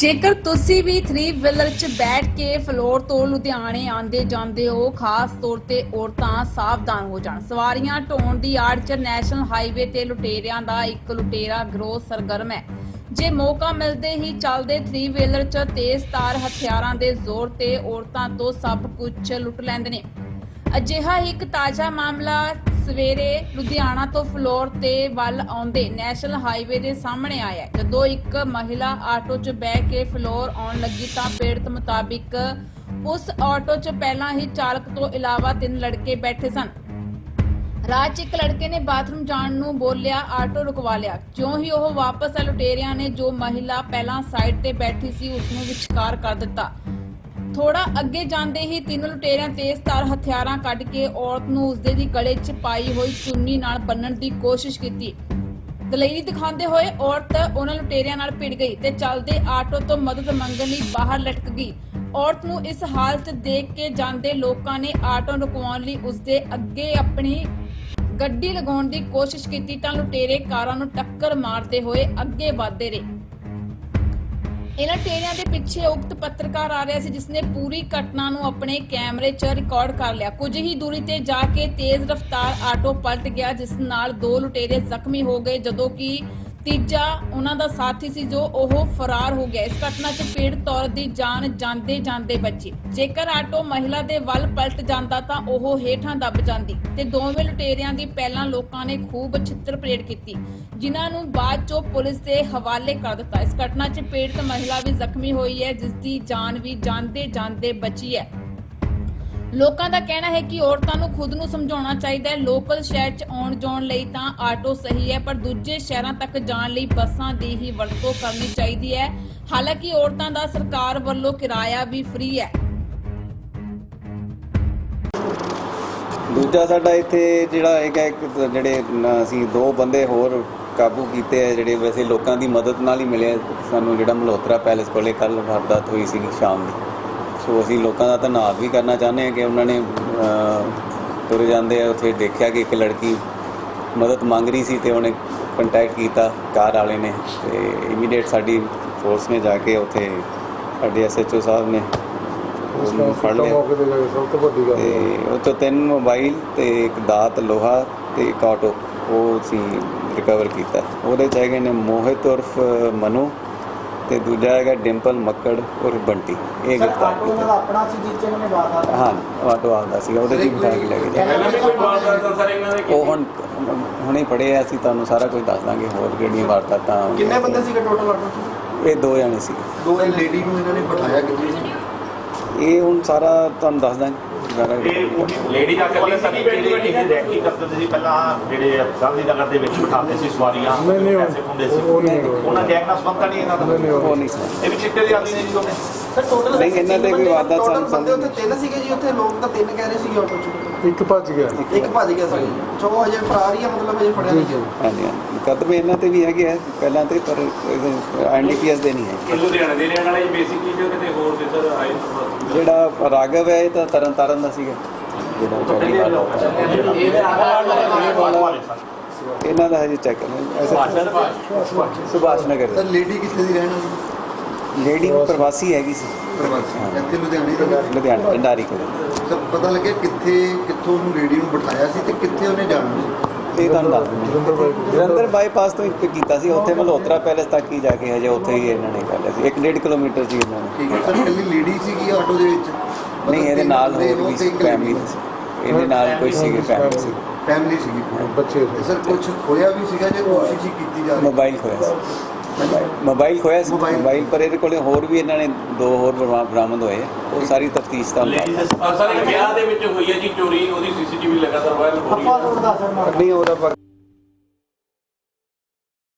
ਜੇਕਰ ਤੁਸੀਂ ਵੀ 3 ਵੀਲਰ 'ਚ ਬੈਠ ਕੇ ਫਲੋਰ ਤੋਂ ਲੁਧਿਆਣੇ ਆਂਦੇ ਜਾਂਦੇ ਹੋ, ਖਾਸ ਤੌਰ ਤੇ ਔਰਤਾਂ ਸਾਵਧਾਨ ਹੋ ਜਾਣ। ਸਵਾਰੀਆਂ ਢੋਣ ਦੀ ਆੜ 'ਚ ਨੈਸ਼ਨਲ ਹਾਈਵੇ ਤੇ ਲੁਟੇਰਿਆਂ ਦਾ ਇੱਕ ਲੁਟੇਰਾ ਗਰੋਹ ਸਰਗਰਮ ਹੈ। ਜੇ ਮੌਕਾ ਮਿਲਦੇ ਹੀ ਚੱਲਦੇ 3 ਵੀਲਰ 'ਚ ਤੇਜ਼ ਤਾਰ ਹਥਿਆਰਾਂ ਦੇ ਜ਼ੋਰ ਤੇ ਔਰਤਾਂ ਤੋਂ ਸਭ ਕੁਝ ਲੁੱਟ ਲੈਂਦੇ ਨੇ। ਅਜਿਹਾ ਹੀ ਇੱਕ ਤਾਜ਼ਾ ਮਾਮਲਾ ਸਵੇਰੇ ਲੁਧਿਆਣਾ ਤੋਂ ਫਲੋਰ ਤੇ ਵੱਲ ਆਉਂਦੇ ਨੈਸ਼ਨਲ ਹਾਈਵੇ ਦੇ ਸਾਹਮਣੇ ਆਇਆ ਜਦੋਂ ਇੱਕ ਮਹਿਲਾ ਆਟੋ 'ਚ ਬਹਿ ਕੇ ਫਲੋਰ ਆਉਣ ਲੱਗੀ ਤਾਂ ਪੀੜਤ ਮੁਤਾਬਿਕ ਉਸ ਆਟੋ 'ਚ ਪਹਿਲਾਂ ਹੀ ਚਾਲਕ ਤੋਂ ਇਲਾਵਾ ਤਿੰਨ ਲੜਕੇ ਬੈਠੇ ਸਨ। ਰਾਹ 'ਚ ਇੱਕ ਲੜਕੇ ਨੇ ਬਾਥਰੂਮ ਜਾਣ ਨੂੰ ਬੋਲਿਆ, ਆਟੋ ਰੁਕਵਾ ਲਿਆ। ਜਿਉਂ ਹੀ ਉਹ ਵਾਪਸ ਆ, ਲੁਟੇਰਿਆਂ ਨੇ ਜੋ ਮਹਿਲਾ ਪਹਿਲਾਂ ਸਾਈਡ ਤੇ ਬੈਠੀ ਸੀ ਉਸ ਨੂੰ ਵਿਚਕਾਰ ਕਰ ਦਿੱਤਾ। ਥੋੜਾ ਅੱਗੇ ਜਾਂਦੇ ਹੀ ਤਿੰਨ ਲੁਟੇਰਿਆਂ ਤੇਜ਼ ਹਥਿਆਰਾਂ ਕੱਢ ਕੇ ਔਰਤ ਨੂੰ ਉਸਦੇ ਦੀ ਗਲੇ 'ਚ ਪਾਈ ਹੋਈ ਚੁੰਨੀ ਨਾਲ ਬੰਨਣ ਦੀ ਕੋਸ਼ਿਸ਼ ਕੀਤੀ। ਦਲੇਰੀ ਦਿਖਾਉਂਦੇ ਹੋਏ ਔਰਤ ਉਹਨਾਂ ਲੁਟੇਰਿਆਂ ਨਾਲ ਭਿੜ ਗਈ ਤੇ ਚੱਲਦੇ ਆਟੋ ਤੋਂ ਮਦਦ ਮੰਗਣ ਲਈ ਬਾਹਰ ਲਟਕ ਗਈ। ਔਰਤ ਨੂੰ ਇਸ ਹਾਲਤ ਦੇਖ ਕੇ ਜਾਂਦੇ ਲੋਕਾਂ ਨੇ ਆਟੋ ਰੁਕਵਾਉਣ ਲਈ ਉਸਦੇ ਅੱਗੇ ਆਪਣੀ ਗੱਡੀ ਲਗਾਉਣ ਦੀ ਕੋਸ਼ਿਸ਼ ਕੀਤੀ ਤਾਂ ਲੁਟੇਰੇ ਕਾਰਾਂ ਨੂੰ ਟੱਕਰ ਮਾਰਦੇ ਹੋਏ ਅੱਗੇ ਵਧਦੇ ਰਹੇ। ਇਹਨਾਂ ਟੇਰਿਆਂ ਦੇ ਪਿੱਛੇ ਉਕਤ ਪੱਤਰਕਾਰ ਆ ਰਿਹਾ ਸੀ, ਜਿਸਨੇ ਪੂਰੀ ਘਟਨਾ ਨੂੰ ਆਪਣੇ ਕੈਮਰੇ 'ਚ ਰਿਕਾਰਡ ਕਰ ਲਿਆ। ਕੁਝ ਹੀ ਦੂਰੀ ਤੇ ਜਾ ਕੇ ਤੇਜ਼ ਰਫ਼ਤਾਰ ਆਟੋ ਪਲਟ ਗਿਆ, ਜਿਸ ਨਾਲ ਦੋ ਲੁਟੇਰੇ ਜ਼ਖਮੀ ਹੋ ਗਏ, ਜਦੋਂ ਕਿ ਤੀਜਾ ਉਹਨਾਂ ਦਾ ਸਾਥੀ ਸੀ ਜੋ ਉਹ ਫਰਾਰ ਹੋ ਗਿਆ। ਇਸ ਘਟਨਾ 'ਚ ਪੀੜਤ ਔਰਤ ਦੀ ਜਾਨ ਜਾਂਦੇ ਜਾਂਦੇ ਬਚੀ। ਜੇਕਰ ਆਟੋ ਮਹਿਲਾ ਦੇ ਵੱਲ ਪਲਟ ਜਾਂਦਾ ਤਾਂ ਉਹ ਹੇਠਾਂ ਦੱਬ ਜਾਂਦੀ ਤੇ ਦੋਵੇਂ ਲੁਟੇਰਿਆਂ ਦੀ ਪਹਿਲਾਂ ਲੋਕਾਂ ਨੇ ਖੂਬ ਛਿੱਤਰ ਪਰੇਡ ਕੀਤੀ, ਜਿਨ੍ਹਾਂ ਨੂੰ ਬਾਅਦ 'ਚੋਂ ਪੁਲਿਸ ਦੇ ਹਵਾਲੇ ਕਰ ਦਿੱਤਾ। ਇਸ ਘਟਨਾ 'ਚ ਪੀੜਤ ਮਹਿਲਾ ਵੀ ਜ਼ਖਮੀ ਹੋਈ ਹੈ, ਜਿਸ ਦੀ ਜਾਨ ਵੀ ਜਾਂਦੇ ਜਾਂਦੇ ਬਚੀ ਹੈ। ਲੋਕਾਂ ਦਾ ਕਹਿਣਾ ਹੈ ਕਿ ਔਰਤਾਂ ਨੂੰ ਖੁਦ ਨੂੰ ਸਮਝਾਉਣਾ ਚਾਹੀਦਾ ਹੈ। ਲੋਕਲ ਸ਼ਹਿਰ 'ਚ ਆਉਣ ਜਾਣ ਲਈ ਤਾਂ ਆਟੋ ਸਹੀ ਹੈ, ਪਰ ਦੂਜੇ ਸ਼ਹਿਰਾਂ ਤੱਕ ਜਾਣ ਲਈ ਬੱਸਾਂ ਦੀ ਹੀ ਵਰਤੋਂ ਕਰਨੀ ਚਾਹੀਦੀ ਹੈ। ਹਾਲਾਂਕਿ ਔਰਤਾਂ ਦਾ ਸਰਕਾਰ ਵੱਲੋਂ ਕਿਰਾਇਆ ਵੀ ਫ੍ਰੀ ਹੈ। ਦੂਜਾ ਸਾਡਾ ਇੱਥੇ ਜਿਹੜਾ ਹੈਗਾ ਇੱਕ ਜਿਹੜੇ ਨ- ਅਸੀਂ ਦੋ ਬੰਦੇ ਹੋਰ ਕਾਬੂ ਕੀਤੇ ਆ, ਜਿਹੜੇ ਵੈਸੇ ਲੋਕਾਂ ਦੀ ਮਦਦ ਨਾਲ ਹੀ ਮਿਲੇ ਆ। ਸਾਨੂੰ ਜਿਹੜਾ ਮਲਹੋਤਰਾ ਪੈਲੇਸ ਕੋਲੇ ਕੱਲ ਵਾਰਦਾਤ ਹੋਈ ਸੀ ਸ਼ਾਮ ਦੀ। ਸੋ ਅਸੀਂ ਲੋਕਾਂ ਦਾ ਧੰਨਵਾਦ ਵੀ ਕਰਨਾ ਚਾਹੁੰਦੇ ਹਾਂ ਕਿ ਉਹਨਾਂ ਨੇ ਤੁਰ ਜਾਂਦੇ ਆ ਉੱਥੇ ਦੇਖਿਆ ਕਿ ਇੱਕ ਲੜਕੀ ਮਦਦ ਮੰਗ ਰਹੀ ਸੀ ਤੇ ਉਹਨੇ ਕੰਟੈਕਟ ਕੀਤਾ ਕਾਰ ਵਾਲੇ ਨੇ ਤੇ ਇਮੀਡੀਏਟ ਸਾਡੀ ਫੋਰਸ ਨੇ ਜਾ ਕੇ ਉੱਥੇ ਸਾਡੇ ਐਸਐਚਓ ਸਾਹਿਬ ਨੇ ਉਹਨੂੰ ਫੜ ਲਿਆ। ਮੌਕੇ ਤੇ ਜਾ ਕੇ ਸਭ ਤੋਂ ਵੱਡੀ ਗੱਲ ਤੇ ਉਹ ਤੋਂ ਤਿੰਨ ਮੋਬਾਈਲ ਤੇ ਇੱਕ ਦਾਤ ਲੋਹਾ ਤੇ ਇੱਕ ਆਟੋ ਉਹ ਸੀ ਰਿਕਵਰ ਕੀਤਾ। ਉਹਦੇ ਚ ਹੈਗੇ ਨੇ ਮੋਹਿਤ ਉਰਫ ਮਨੂ ਤੇ ਦੂਜਾ ਹੈਗਾ ਡਿੰਪਲ ਮੱਕੜ ਉਰਫ ਬੰਟੀ ਇਹ ਗ੍ਰਿਫਤਾਰ ਉਹਨਾਂ ਕੀਤਾ। ਦਾ ਆਪਣਾ ਸੀ ਜਿਸ 'ਚ ਇਹਨਾਂ ਨੇ ਵਾਰਦਾਤ ਹਾਂ ਉਹ ਆਟੋ ਆਉਂਦਾ ਸੀਗਾ ਉਹਦੇ ਹੀ ਬਿਠਾ ਕੇ ਲੈ ਕੇ ਜਾ ਪਹਿਲਾਂ ਵੀ ਕੋਈ ਵਾਰਦਾਤ ਸਰ ਇਹਨਾਂ ਦੇ ਉਹ ਹੁਣ ਹੁਣੇ ਪੜੇ ਆ ਅਸੀਂ ਤੁਹਾਨੂੰ ਸਾਰਾ ਕੁਝ ਦੱਸ ਦਾਂਗੇ ਹੋਰ ਕਿਹੜੀਆਂ ਵਾਰਦਾਤਾਂ ਕਿੰਨੇ ਬੰਦੇ ਸੀਗੇ ਟੋਟਲ ਆਟੋ 'ਚ? ਇਹ ਦੋ ਜਣੇ ਸੀ ਦੋ ਲੇਡੀ ਨੂੰ ਇਹਨਾਂ ਨੇ ਬਿਠਾਇਆ ਕਿੱਥੇ ਸੀ? ਇਹ ਹੁਣ ਸਾਰਾ ਤੁਹਾਨੂੰ ਦੱਸ ਦਾਂਗੇ। ਸਾਰਾ ਲੇਡੀ ਦਾ ਕੱਲੀ ਸੀ ਜਿਹੜੀ ਇਹ ਰੈਕੀ ਕਰਦੇ ਸੀ ਪਹਿਲਾਂ ਜਿਹੜੇ ਗਾਂਧੀ ਨਗਰ ਦੇ ਵਿੱਚ ਬਿਠਾਉਂਦੇ ਸੀ ਸਵਾਰੀਆਂ ਨਹੀਂ ਨਹੀਂ ਪੈਸੇ ਹੁੰਦੇ ਸੀ। ਉਹ ਨਹੀਂ ਉਹਨਾਂ ਨਾਲ ਸੰਬੰਧ ਨਹੀਂ ਇਹਨਾਂ ਦਾ। ਨਹੀਂ ਨਹੀਂ ਉਹ ਨਹੀਂ। ਸੀ ਇਹ ਵੀ ਚਿੱਟੇ ਦੇ ਆਦੀ ਨੇ ਜੀ ਦੋਨੇ ਸਰ ਟੋਟਲ ਨਹੀਂ, ਇਹਨਾਂ ਤੇ ਕੋਈ ਵਾਰਦਾਤ ਸਾਨੂੰ ਬੰਦੇ ਸਮਝ ਉੱਥੇ ਤਿੰਨ ਸੀਗੇ ਜੀ ਉੱਥੇ ਲੋਕ ਤਾਂ ਤਿੰਨ ਕਹਿ ਰਹੇ ਸੀਗੇ ਆਟੋ 'ਚ। ਇੱਕ ਭੱਜ ਗਿਆ। ਇੱਕ ਭੱਜ ਗਿਆ ਸੀ ਚੋ ਹਜੇ ਫਰਾਰ ਹੀ ਆ ਮਤਲਬ ਹਜੇ ਫੜਿਆ ਨਹੀਂ ਗਿਆ। ਹਾਂਜੀ ਹਾਂਜੀ। ਮੁਕੱਦਮੇ ਇਹਨਾਂ ਤੇ ਵੀ ਹੈਗੇ ਆ ਪਹਿਲਾਂ ਤੇ ਪਰ ਐਨਡੀਪੀਐਸ ਦੇ ਨਹੀਂ ਹੈ ਲੁਧਿਆਣਾ ਦੇ ਰਹਿਣ ਵਾਲੇ ਬੇਸਿਕਲੀ ਜੋ ਕਿਤੇ ਹੋਰ ਦੇ ਸਰ ਆਏ ਜਿਹੜਾ ਰਾਘਵ ਹੈ ਇਹ ਤਾਂ ਤਰਨ ਤਾਰਨ ਦਾ ਸੀਗਾ। ਜਿਹੜਾ ਚੌਕੀ ਵਾਲਾ ਇਹਨਾਂ ਦਾ ਹਜੇ check Subhash Nagar. Sir lady ਕਿੱਥੇ ਦੀ ਰਹਿਣ ਵਾਲੀ? ਲੇਡੀ ਪ੍ਰਵਾਸੀ ਹੈਗੀ ਸੀ। ਪ੍ਰਵਾਸੀ। ਇੱਥੇ ਲੁਧਿਆਣੇ ਦੀ ਲੁਧਿਆਣਾ ਢੰਡਾਰੀ ਕੋਲ। ਸਰ ਪਤਾ ਲੱਗਿਆ ਕਿੱਥੇ ਕਿੱਥੋਂ ਉਹਨੂੰ ਲੇਡੀ ਨੂੰ ਬਿਠਾਇਆ ਸੀ ਤੇ ਕਿੱਥੇ ਉਹਨੇ ਜਾਣਾ ਸੀ? ਇਹ ਤੁਹਾਨੂੰ ਦੱਸ ਦਿੰਦੇ ਜਲੰਧਰ ਬਾਈ ਜਲੰਧਰ ਬਾਈਪਾਸ ਤੋਂ ਇੱਕ ਕੀਤਾ ਸੀ। ਉੱਥੇ ਮਲਹੋਤਰਾ ਪੈਲੇਸ ਤੱਕ ਹੀ ਜਾ ਕੇ ਹਜੇ ਉੱਥੇ ਹੀ ਇਹਨਾਂ ਨੇ ਕਰ ਲਿਆ ਸੀ। 1.5 ਕਿਲੋਮੀਟਰ ਸੀ ਇਹਨਾਂ ਨੇ ਠੀਕ ਹੈ। ਸਰ ਕੱਲੀ ਲੇਡੀ ਸੀਗੀ ਆਟੋ ਦੇ ਵਿੱਚ? ਨਹੀਂ ਇਹਦੇ ਨਾਲ ਹੋਰ ਵੀ ਸੀ। ਫੈਮਿਲੀ ਇਹਦੇ ਨਾਲ ਕੋਈ ਸੀਗੇ ਫੈਮਿਲੀ ਸੀ ਫੈਮਿਲੀ ਸੀਗੀ। ਬੱਚੇ। ਤੇ ਸਰ ਕੁਝ ਖੋਇਆ ਵੀ ਸੀਗਾ ਜੇ ਕੋਸ਼ਿਸ਼ ਹੀ ਕੀਤੀ ਜਾ ਰਹੀ? ਮੋਬਾਈਲ ਖੋਇਆ ਸੀ। ਮੋਬਾਈਲ ਖੋਇਆ ਸੀ ਮੋਬਾਈਲ। ਮੋਬਾਈਲ ਪਰ ਇਹਦੇ ਕੋਲੇ ਹੋਰ ਵੀ ਇਹਨਾਂ ਨੇ ਦੋ ਹੋਰ ਬਰਾ- ਬਰਾਮਦ ਹੋਏ। ਉਹ ਸਾਰੀ ਤਫਤੀਸ਼ ਦਾ ਔਰ ਸਰ ਇੱਕ ਵਿਆਹ ਦੇ ਵਿੱਚ ਹੋਈ ਹੈ ਜੀ ਚੋਰੀ ਉਹਦੀ ਸੀਸੀਟੀਵੀ ਲਗਾਤਾਰ ਵਾਇਰਲ ਹੋ ਰਹੀ ਹੈ ਆਪਾਂ ਦਾ ਨਹੀਂ ਉਹਦਾ ਪਰ